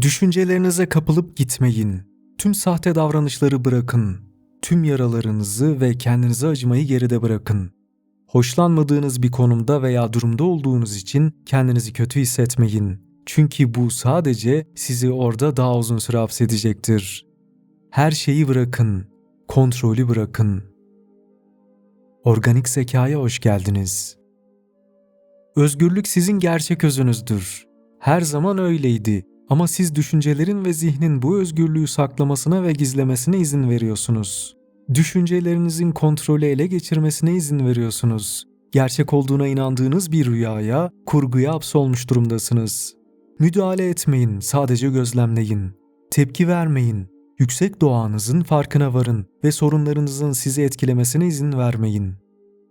Düşüncelerinize kapılıp gitmeyin. Tüm sahte davranışları bırakın. Tüm yaralarınızı ve kendinize acımayı geride bırakın. Hoşlanmadığınız bir konumda veya durumda olduğunuz için kendinizi kötü hissetmeyin. Çünkü bu sadece sizi orada daha uzun süre hapsedecektir. Her şeyi bırakın, kontrolü bırakın. Organik zekaya hoş geldiniz. Özgürlük sizin gerçek özünüzdür. Her zaman öyleydi ama siz düşüncelerin ve zihnin bu özgürlüğü saklamasına ve gizlemesine izin veriyorsunuz. Düşüncelerinizin kontrolü ele geçirmesine izin veriyorsunuz. Gerçek olduğuna inandığınız bir rüyaya, kurguya hapsolmuş durumdasınız. Müdahale etmeyin, sadece gözlemleyin. Tepki vermeyin. Yüksek doğanızın farkına varın ve sorunlarınızın sizi etkilemesine izin vermeyin.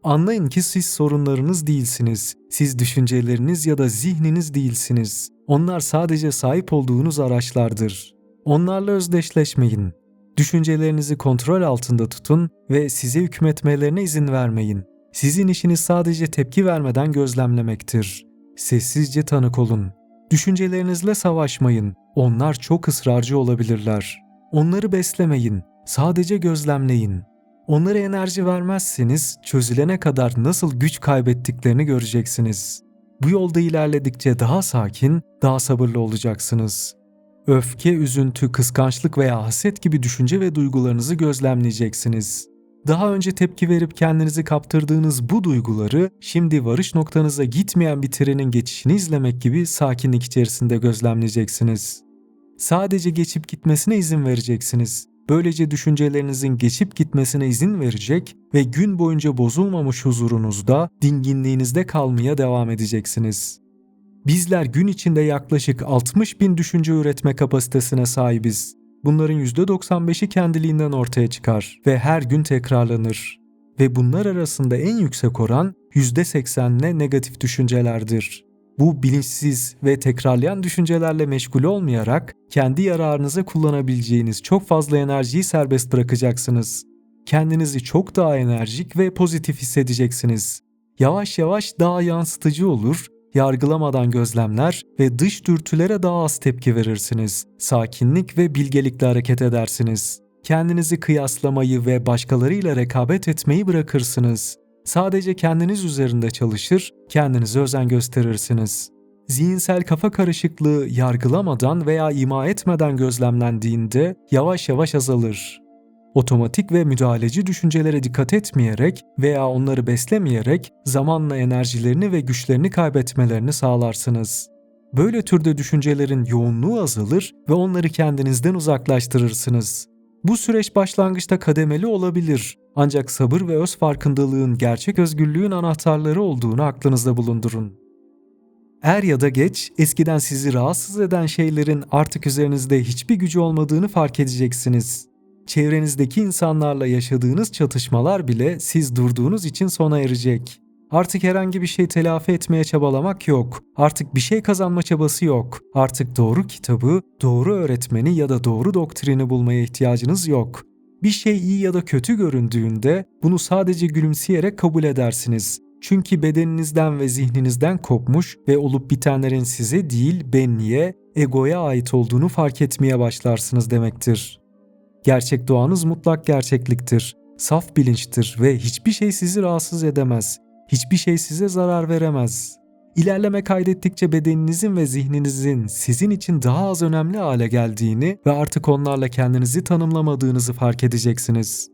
Anlayın ki siz sorunlarınız değilsiniz. Siz düşünceleriniz ya da zihniniz değilsiniz. Onlar sadece sahip olduğunuz araçlardır. Onlarla özdeşleşmeyin. Düşüncelerinizi kontrol altında tutun ve size hükmetmelerine izin vermeyin. Sizin işiniz sadece tepki vermeden gözlemlemektir. Sessizce tanık olun. Düşüncelerinizle savaşmayın. Onlar çok ısrarcı olabilirler. Onları beslemeyin. Sadece gözlemleyin. Onlara enerji vermezseniz çözülene kadar nasıl güç kaybettiklerini göreceksiniz. Bu yolda ilerledikçe daha sakin, daha sabırlı olacaksınız. Öfke, üzüntü, kıskançlık veya haset gibi düşünce ve duygularınızı gözlemleyeceksiniz. Daha önce tepki verip kendinizi kaptırdığınız bu duyguları şimdi varış noktanıza gitmeyen bir trenin geçişini izlemek gibi sakinlik içerisinde gözlemleyeceksiniz. Sadece geçip gitmesine izin vereceksiniz. Böylece düşüncelerinizin geçip gitmesine izin verecek ve gün boyunca bozulmamış huzurunuzda, dinginliğinizde kalmaya devam edeceksiniz. Bizler gün içinde yaklaşık 60 bin düşünce üretme kapasitesine sahibiz. Bunların %95'i kendiliğinden ortaya çıkar ve her gün tekrarlanır. Ve bunlar arasında en yüksek oran %80'le negatif düşüncelerdir. Bu bilinçsiz ve tekrarlayan düşüncelerle meşgul olmayarak kendi yararınıza kullanabileceğiniz çok fazla enerjiyi serbest bırakacaksınız. Kendinizi çok daha enerjik ve pozitif hissedeceksiniz. Yavaş yavaş daha yansıtıcı olur, yargılamadan gözlemler ve dış dürtülere daha az tepki verirsiniz. Sakinlik ve bilgelikle hareket edersiniz. Kendinizi kıyaslamayı ve başkalarıyla rekabet etmeyi bırakırsınız. Sadece kendiniz üzerinde çalışır, kendinize özen gösterirsiniz. Zihinsel kafa karışıklığı yargılamadan veya ima etmeden gözlemlendiğinde yavaş yavaş azalır. Otomatik ve müdahaleci düşüncelere dikkat etmeyerek veya onları beslemeyerek zamanla enerjilerini ve güçlerini kaybetmelerini sağlarsınız. Böyle türde düşüncelerin yoğunluğu azalır ve onları kendinizden uzaklaştırırsınız. Bu süreç başlangıçta kademeli olabilir ancak sabır ve öz farkındalığın gerçek özgürlüğün anahtarları olduğunu aklınızda bulundurun. Er ya da geç eskiden sizi rahatsız eden şeylerin artık üzerinizde hiçbir gücü olmadığını fark edeceksiniz. Çevrenizdeki insanlarla yaşadığınız çatışmalar bile siz durduğunuz için sona erecek. Artık herhangi bir şey telafi etmeye çabalamak yok. Artık bir şey kazanma çabası yok. Artık doğru kitabı, doğru öğretmeni ya da doğru doktrini bulmaya ihtiyacınız yok. Bir şey iyi ya da kötü göründüğünde bunu sadece gülümseyerek kabul edersiniz. Çünkü bedeninizden ve zihninizden kopmuş ve olup bitenlerin size değil benliğe, egoya ait olduğunu fark etmeye başlarsınız demektir. Gerçek doğanız mutlak gerçekliktir, saf bilinçtir ve hiçbir şey sizi rahatsız edemez. Hiçbir şey size zarar veremez. İlerleme kaydettikçe bedeninizin ve zihninizin sizin için daha az önemli hale geldiğini ve artık onlarla kendinizi tanımlamadığınızı fark edeceksiniz.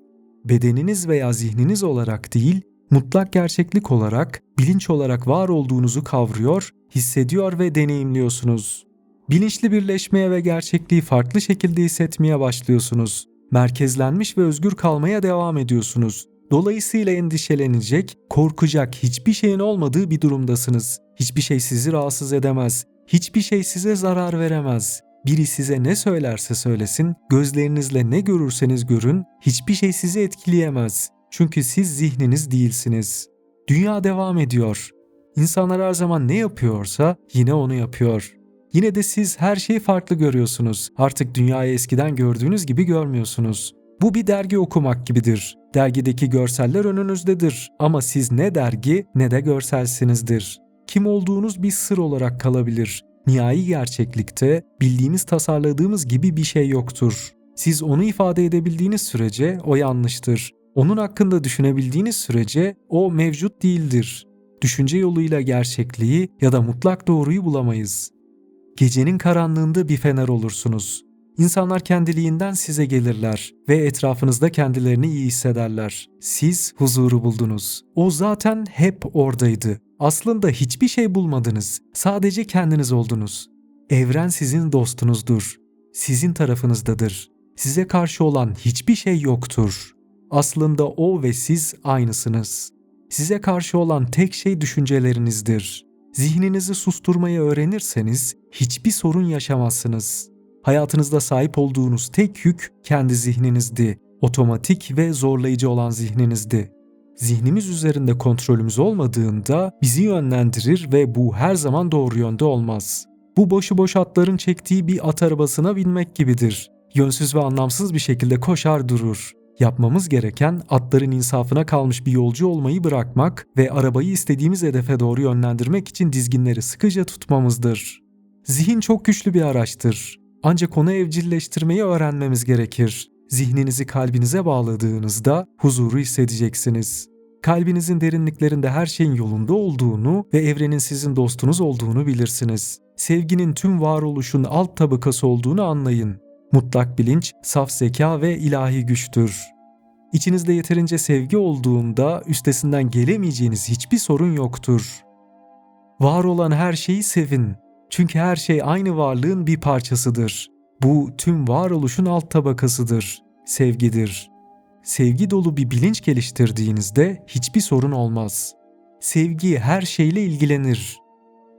Bedeniniz veya zihniniz olarak değil, mutlak gerçeklik olarak, bilinç olarak var olduğunuzu kavruyor, hissediyor ve deneyimliyorsunuz. Bilinçli birleşmeye ve gerçekliği farklı şekilde hissetmeye başlıyorsunuz. Merkezlenmiş ve özgür kalmaya devam ediyorsunuz. Dolayısıyla endişelenecek, korkacak hiçbir şeyin olmadığı bir durumdasınız. Hiçbir şey sizi rahatsız edemez. Hiçbir şey size zarar veremez. Biri size ne söylerse söylesin, gözlerinizle ne görürseniz görün, hiçbir şey sizi etkileyemez. Çünkü siz zihniniz değilsiniz. Dünya devam ediyor. İnsanlar her zaman ne yapıyorsa yine onu yapıyor. Yine de siz her şeyi farklı görüyorsunuz. Artık dünyayı eskiden gördüğünüz gibi görmüyorsunuz. Bu bir dergi okumak gibidir. Dergideki görseller önünüzdedir ama siz ne dergi ne de görselsinizdir. Kim olduğunuz bir sır olarak kalabilir. Nihai gerçeklikte bildiğimiz tasarladığımız gibi bir şey yoktur. Siz onu ifade edebildiğiniz sürece o yanlıştır. Onun hakkında düşünebildiğiniz sürece o mevcut değildir. Düşünce yoluyla gerçekliği ya da mutlak doğruyu bulamayız. Gecenin karanlığında bir fener olursunuz. İnsanlar kendiliğinden size gelirler ve etrafınızda kendilerini iyi hissederler. Siz huzuru buldunuz. O zaten hep oradaydı. Aslında hiçbir şey bulmadınız. Sadece kendiniz oldunuz. Evren sizin dostunuzdur. Sizin tarafınızdadır. Size karşı olan hiçbir şey yoktur. Aslında o ve siz aynısınız. Size karşı olan tek şey düşüncelerinizdir. Zihninizi susturmayı öğrenirseniz hiçbir sorun yaşamazsınız. Hayatınızda sahip olduğunuz tek yük kendi zihninizdi. Otomatik ve zorlayıcı olan zihninizdi. Zihnimiz üzerinde kontrolümüz olmadığında bizi yönlendirir ve bu her zaman doğru yönde olmaz. Bu boşu atların çektiği bir at arabasına binmek gibidir. Yönsüz ve anlamsız bir şekilde koşar durur. Yapmamız gereken atların insafına kalmış bir yolcu olmayı bırakmak ve arabayı istediğimiz hedefe doğru yönlendirmek için dizginleri sıkıca tutmamızdır. Zihin çok güçlü bir araçtır. Ancak onu evcilleştirmeyi öğrenmemiz gerekir. Zihninizi kalbinize bağladığınızda huzuru hissedeceksiniz. Kalbinizin derinliklerinde her şeyin yolunda olduğunu ve evrenin sizin dostunuz olduğunu bilirsiniz. Sevginin tüm varoluşun alt tabakası olduğunu anlayın. Mutlak bilinç, saf zeka ve ilahi güçtür. İçinizde yeterince sevgi olduğunda üstesinden gelemeyeceğiniz hiçbir sorun yoktur. Var olan her şeyi sevin. Çünkü her şey aynı varlığın bir parçasıdır. Bu tüm varoluşun alt tabakasıdır. Sevgidir. Sevgi dolu bir bilinç geliştirdiğinizde hiçbir sorun olmaz. Sevgi her şeyle ilgilenir.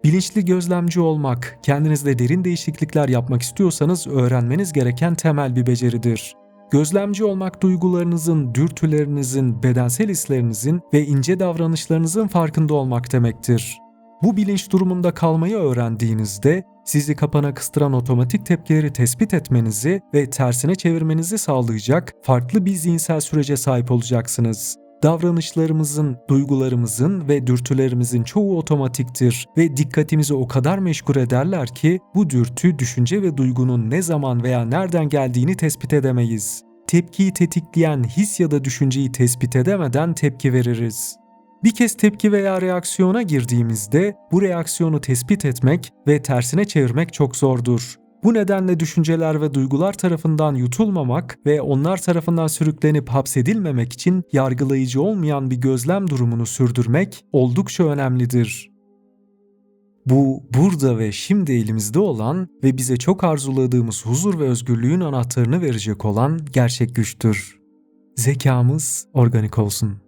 Bilinçli gözlemci olmak, kendinizde derin değişiklikler yapmak istiyorsanız öğrenmeniz gereken temel bir beceridir. Gözlemci olmak duygularınızın, dürtülerinizin, bedensel hislerinizin ve ince davranışlarınızın farkında olmak demektir. Bu bilinç durumunda kalmayı öğrendiğinizde sizi kapana kıstıran otomatik tepkileri tespit etmenizi ve tersine çevirmenizi sağlayacak farklı bir zihinsel sürece sahip olacaksınız. Davranışlarımızın, duygularımızın ve dürtülerimizin çoğu otomatiktir ve dikkatimizi o kadar meşgul ederler ki bu dürtü, düşünce ve duygunun ne zaman veya nereden geldiğini tespit edemeyiz. Tepkiyi tetikleyen his ya da düşünceyi tespit edemeden tepki veririz. Bir kez tepki veya reaksiyona girdiğimizde bu reaksiyonu tespit etmek ve tersine çevirmek çok zordur. Bu nedenle düşünceler ve duygular tarafından yutulmamak ve onlar tarafından sürüklenip hapsedilmemek için yargılayıcı olmayan bir gözlem durumunu sürdürmek oldukça önemlidir. Bu burada ve şimdi elimizde olan ve bize çok arzuladığımız huzur ve özgürlüğün anahtarını verecek olan gerçek güçtür. Zekamız organik olsun.